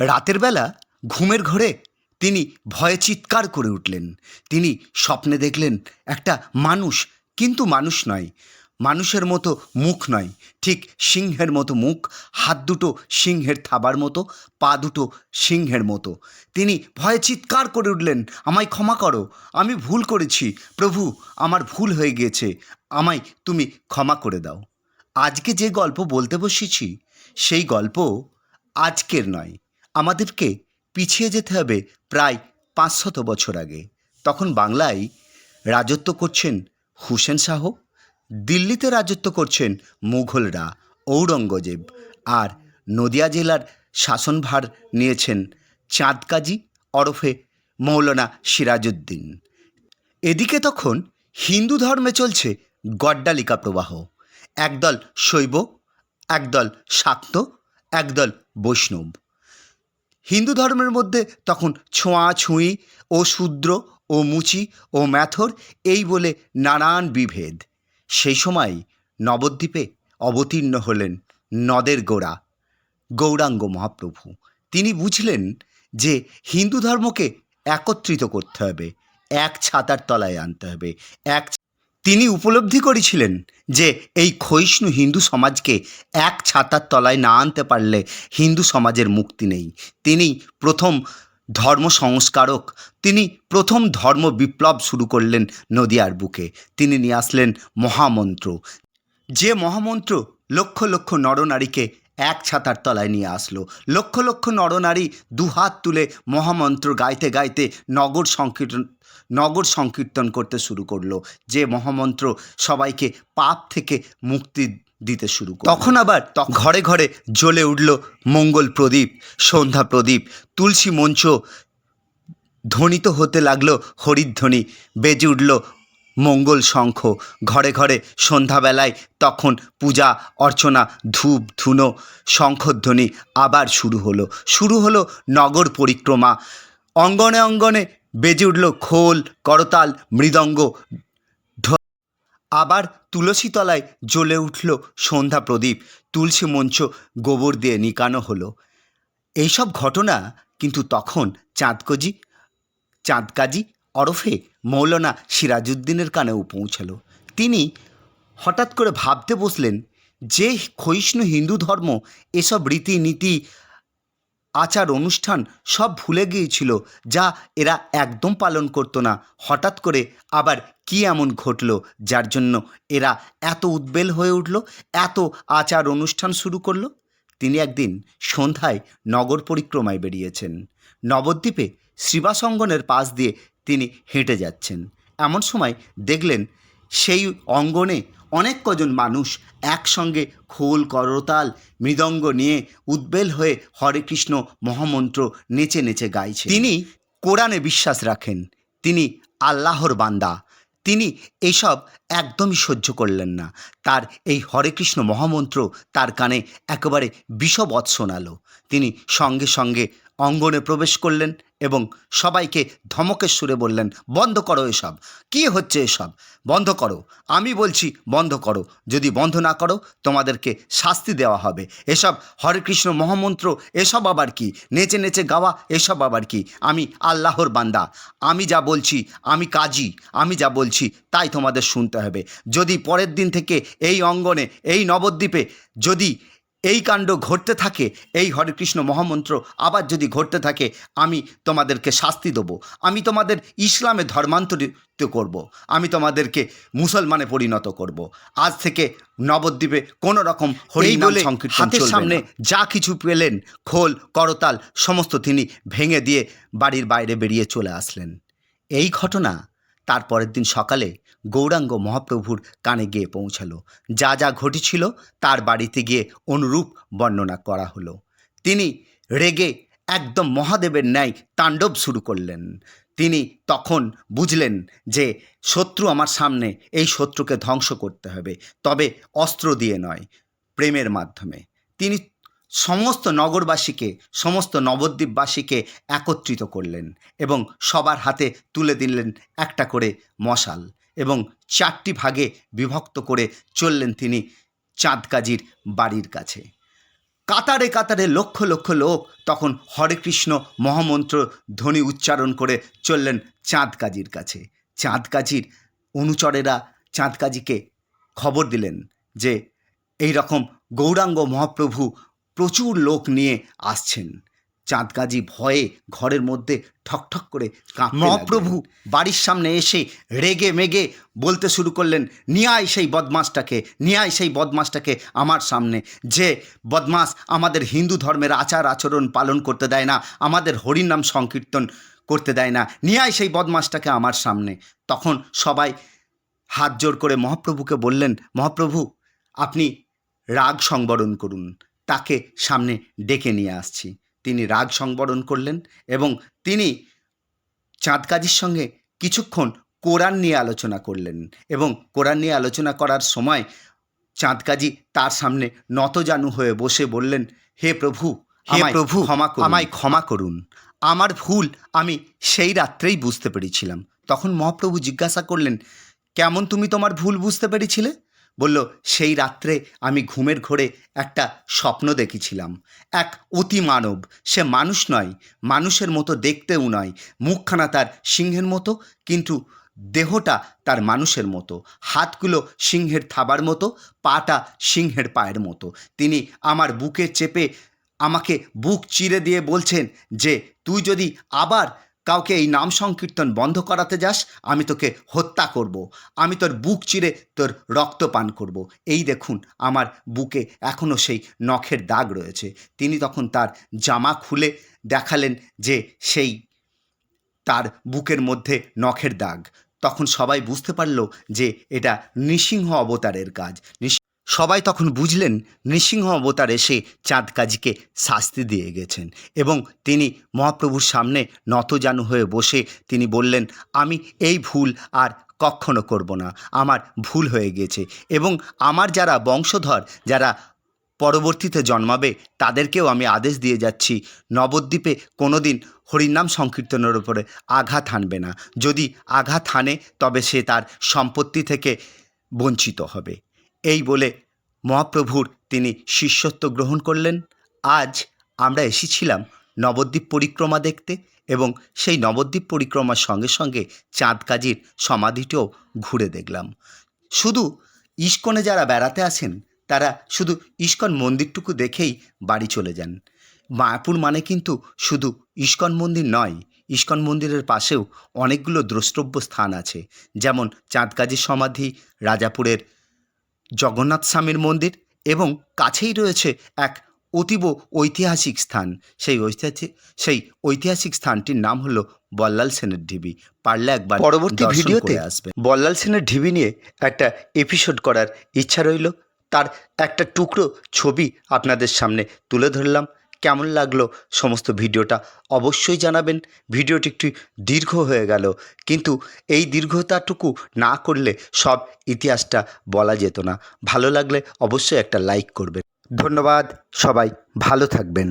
রাতের বেলা ঘুমের ঘরে তিনি ভয়ে চিৎকার করে উঠলেন। তিনি স্বপ্নে দেখলেন একটা মানুষ, কিন্তু মানুষ নয়। মানুষের মতো মুখ নয়, ঠিক সিংহের মতো মুখ, হাত দুটো সিংহের থাবার মতো, পা দুটো সিংহের মতো। তিনি ভয়ে চিৎকার করে উঠলেন, আমায় ক্ষমা করো, আমি ভুল করেছি, প্রভু, আমার ভুল হয়ে গিয়েছে, আমায় তুমি ক্ষমা করে দাও। আজকে যে গল্প বলতে বসেছি, সেই গল্প আজকের নয়। আমাদেরকে পিছিয়ে যেতে হবে প্রায় পাঁচশত বছর আগে। তখন বাংলায় রাজত্ব করছেন হুসেন শাহ, দিল্লিতে রাজত্ব করছেন মুঘলরা, ঔরঙ্গজেব আর নদিয়া জেলার শাসনভার নিয়েছেন চাঁদকাজী ওরফে মৌলানা সিরাজউদ্দিন। এদিকে তখন হিন্দু ধর্মে চলছে গড্ডালিকা প্রবাহ। একদল শৈব, একদল শাক্ত, একদল বৈষ্ণব। হিন্দু ধর্মের মধ্যে তখন ছোঁয়াছুঁয়ি ও শূদ্র ও মুচি ও ম্যাথর এই বলে নানান বিভেদ। সেই সময় নবদ্বীপে অবতীর্ণ হলেন নদের গোড়া, গৌরাঙ্গ মহাপ্রভু। তিনি বুঝলেন যে হিন্দু ধর্মকে একত্রিত করতে হবে, এক ছাতার তলায় আনতে হবে, এক তিনি উপলব্ধি করেছিলেন যে এই ক্ষয়িষ্ণু হিন্দু সমাজকে এক ছাতার তলায় না আনতে পারলে হিন্দু সমাজের মুক্তি নেই। তিনি প্রথম ধর্ম সংস্কারক, তিনি প্রথম ধর্ম বিপ্লব শুরু করলেন নদিয়ার বুকে। তিনি নিয়ে আসলেন মহামন্ত্র। যে মহামন্ত্র লক্ষ লক্ষ নরনারীকে এক ছাতার তলায় নিয়ে আসলো। লক্ষ লক্ষ নরনারী দুহাত তুলে মহামন্ত্র গাইতে গাইতে নগর সংকীর্তন নগর সংকীর্তন করতে শুরু করল। যে মহামন্ত্র সবাইকে পাপ থেকে মুক্তি দিতে শুরু করল। তখন আবার ঘরে ঘরে জ্বলে উঠল মঙ্গল প্রদীপ, সন্ধ্যা প্রদীপ, তুলসী মঞ্চ ধ্বনিত হতে লাগল হরিধ্বনি, বেজে উঠল মঙ্গল শঙ্খ। ঘরে ঘরে সন্ধ্যাবেলায় তখন পূজা, অর্চনা, ধূপ, ধুনো, শঙ্খধ্বনি আবার শুরু হলো। শুরু হলো নগর পরিক্রমা। অঙ্গনে অঙ্গনে বেজে উঠল খোল, করতাল, মৃদঙ্গ। আবার তুলসী তলায় জ্বলে উঠল সন্ধ্যা প্রদীপ। তুলসী মঞ্চ গোবর দিয়ে নিকানো হলো। এইসব ঘটনা কিন্তু তখন চাঁদকজি, চাঁদকাজী ওরফে মৌলানা সিরাজউদ্দিনের কানেও পৌঁছালো। তিনি হঠাৎ করে ভাবতে বসলেন, যে ক্ষয়িষ্ণু হিন্দু ধর্ম এসব রীতিনীতি, আচার, অনুষ্ঠান সব ভুলে গিয়েছিল, যা এরা একদম পালন করতো না। হঠাৎ করে আবার কি এমন ঘটলো, যার জন্য এরা এত উদ্বেল হয়ে উঠল, এত আচার, অনুষ্ঠান শুরু করল? তিনি একদিন সন্ধ্যায় নগর পরিক্রমায় বেরিয়েছেন। নবদ্বীপে শ্রীবাসঙ্গনের পাশ দিয়ে তিনি হেঁটে যাচ্ছেন। এমন সময় দেখলেন সেই অঙ্গনে অনেক কজন মানুষ একসঙ্গে খোল, করতাল, মৃদঙ্গ নিয়ে উদ্বেল হয়ে হরে কৃষ্ণ মহামন্ত্র নেচে নেচে গাইছে। তিনি কোরআনে বিশ্বাস রাখেন। তিনি আল্লাহর বান্দা। তিনি এসব একদমই সহ্য করলেন না। তার এই হরে কৃষ্ণ মহামন্ত্র তার কানে একেবারে বিষবৎ শোনালো। তিনি সঙ্গে সঙ্গে অঙ্গনে প্রবেশ করলেন এবং সবাইকে ধমকের সুরে বললেন, বন্ধ করো এসব। কি হচ্ছে এসব? বন্ধ করো। আমি বলছি, বন্ধ করো। যদি বন্ধ না করো, তোমাদেরকে শাস্তি দেওয়া হবে। এসব হরে কৃষ্ণ মহামন্ত্র, এসব আবার কি? নেচে নেচে গাওয়া, এসব আবার কি? আমি আল্লাহর বান্দা। আমি যা বলছি, আমি কাজী। আমি যা বলছি, তাই তোমাদের শুনতে হবে। যদি পরের দিন থেকে এই অঙ্গনে, এই নবদ্বীপে যদি এই কাণ্ড ঘটতে থাকে এই হরে কৃষ্ণ মহামন্ত্র আবার যদি ঘটতে থাকে আমি তোমাদেরকে শাস্তি দেবো আমি তোমাদের ইসলামে ধর্মান্তরিত করব। আমি তোমাদেরকে মুসলমানে পরিণত করব। আজ থেকে নবদ্বীপে কোনো রকম হরি বলে হাতের সামনে যা কিছু পেলেন খোল করতাল সমস্ত তিনি ভেঙে দিয়ে বাড়ির বাইরে বেরিয়ে চলে আসলেন এই ঘটনা তার পরের দিন সকালে গৌরাঙ্গ মহাপ্রভুর কানে গিয়ে পৌঁছালো। যা যা ঘটেছিল তার বাড়িতে গিয়ে অনুরূপ বর্ণনা করা হলো। তিনি রেগে একদম মহাদেবের ন্যায় তাণ্ডব শুরু করলেন। তিনি তখন বুঝলেন যে শত্রু আমার সামনে এই শত্রুকে ধ্বংস করতে হবে, তবে অস্ত্র দিয়ে নয়, প্রেমের মাধ্যমে। তিনি সমস্ত নগরবাসীকে, সমস্ত নবদ্বীপবাসীকে একত্রিত করলেন এবং সবার হাতে তুলে দিলেন একটা করে মশাল এবং চারটি ভাগে বিভক্ত করে চললেন তিনি চাঁদকাজির বাড়ির কাছে। কাতারে কাতারে লক্ষ লক্ষ লোক তখন হরে কৃষ্ণ মহামন্ত্র ধ্বনি উচ্চারণ করে চললেন চাঁদ কাজীর কাছে। চাঁদ কাজীর অনুচরেরা চাঁদ কাজীকে খবর দিলেন যে এই রকম গৌরাঙ্গ মহাপ্রভু প্রচুর লোক নিয়ে আসছেন। চাঁদ কাজী ভয়ে ঘরের মধ্যে ঠকঠক করে মহাপ্রভু, বাড়ির সামনে এসে রেগে মেগে বলতে শুরু করলেন নিয়ে আয় সেই বদমাসটাকে নিয়ে আয় সেই বদমাসটাকে আমার সামনে। যে বদমাস আমাদের হিন্দু ধর্মের আচার আচরণ পালন করতে দেয় না, আমাদের হরিনাম সংকীর্তন করতে দেয় না নিয়ে আয় সেই বদমাসটাকে আমার সামনে। তখন সবাই হাত জোর করে মহাপ্রভুকে বললেন, মহাপ্রভু, আপনি রাগ সংবরণ করুন। তাকে সামনে ডেকে নিয়ে আসছি। তিনি রাগ সংবরণ করলেন এবং তিনি চাঁদ কাজীর সঙ্গে কিছুক্ষণ কোরআন নিয়ে আলোচনা করলেন এবং কোরআন নিয়ে আলোচনা করার সময় চাঁদ কাজী তার সামনে নতজানু হয়ে বসে বললেন হে প্রভু হে প্রভু ক্ষমা আমায় ক্ষমা করুন। আমার ভুল আমি সেই রাত্রেই বুঝতে পেরেছিলাম। তখন মহাপ্রভু জিজ্ঞাসা করলেন কেমন তুমি তোমার ভুল বুঝতে পেরেছিলে? বলল, সেই রাত্রে আমি ঘুমের ঘোরে একটা স্বপ্ন দেখেছিলাম। এক অতি মানব। সে মানুষ নয়, মানুষের মতো দেখতেও নয়। মুখখানা তার সিংহের মতো, কিন্তু দেহটা তার মানুষের মতো। হাতগুলো সিংহের থাবার মতো, পাটা সিংহের পায়ের মতো। তিনি আমার বুকে চেপে আমাকে বুক চিরে দিয়ে বলছেন যে, তুই যদি আবার কাউকে এই নাম সংকীর্তন বন্ধ করাতে যাস, আমি তোকে হত্যা করব। আমি তোর বুক চিরে তোর রক্ত পান করব। এই দেখুন, আমার বুকে এখনও সেই নখের দাগ রয়েছে তিনি তখন তার জামা খুলে দেখালেন যে সেই তার বুকের মধ্যে নখের দাগ তখন সবাই বুঝতে পারল যে এটা নৃসিংহ অবতারের কাজ সবাই তখন বুঝলেন নৃসিংহ অবতার এসে চাঁদ কাজীকে শাস্তি দিয়ে গেছেন এবং তিনি মহাপ্রভুর সামনে নতজানু হয়ে বসে তিনি বললেন, আমি এই ভুল আর কখনো করব না। আমার ভুল হয়ে গেছে এবং আমার যারা বংশধর, যারা পরবর্তীতে জন্মাবে, তাদেরকেও আমি আদেশ দিয়ে যাচ্ছি। নবদ্বীপে কোনো দিন হরিনাম সংকীর্তনের উপরে আঘাত হানবে না। যদি আঘাত হানে, তবে সে তার সম্পত্তি থেকে বঞ্চিত হবে। এই বলে মহাপ্রভুর তিনি শিষ্যত্ব গ্রহণ করলেন। আজ আমরা এসেছিলাম নবদ্বীপ পরিক্রমা দেখতে এবং সেই নবদ্বীপ পরিক্রমার সঙ্গে সঙ্গে চাঁদ কাজীর সমাধিটিও ঘুরে দেখলাম। শুধু ইস্কনে যারা বেড়াতে আসেন, তারা শুধু ইস্কন মন্দিরটুকু দেখেই বাড়ি চলে যান। মায়াপুর মানে কিন্তু শুধু ইস্কন মন্দির নয়, ইস্কন মন্দিরের পাশেও অনেকগুলো দ্রষ্টব্য স্থান আছে। যেমন চাঁদকাজির সমাধি, রাজাপুরের জগন্নাথ স্বামীর মন্দির এবং কাছেই রয়েছে এক অতীব ঐতিহাসিক স্থান। সেই ঐতিহাসিক সেই ঐতিহাসিক স্থানটির নাম হলো বল্লাল সেনের ঢিবি। পারলে একবার পরবর্তী ভিডিওতে আসবে। বল্লাল সেনের ঢিবি নিয়ে একটা এপিসোড করার ইচ্ছা রইল। তার একটা টুকরো ছবি আপনাদের সামনে তুলে ধরলাম। কেমন লাগল সমস্ত ভিডিওটা অবশ্যই জানাবেন। ভিডিওটি একটু দীর্ঘ হয়ে গেল, কিন্তু এই দীর্ঘতাটুকু না করলে সব ইতিহাসটা বলা যেত না। ভালো লাগলে অবশ্যই একটা লাইক করবেন। ধন্যবাদ, সবাই ভালো থাকবেন।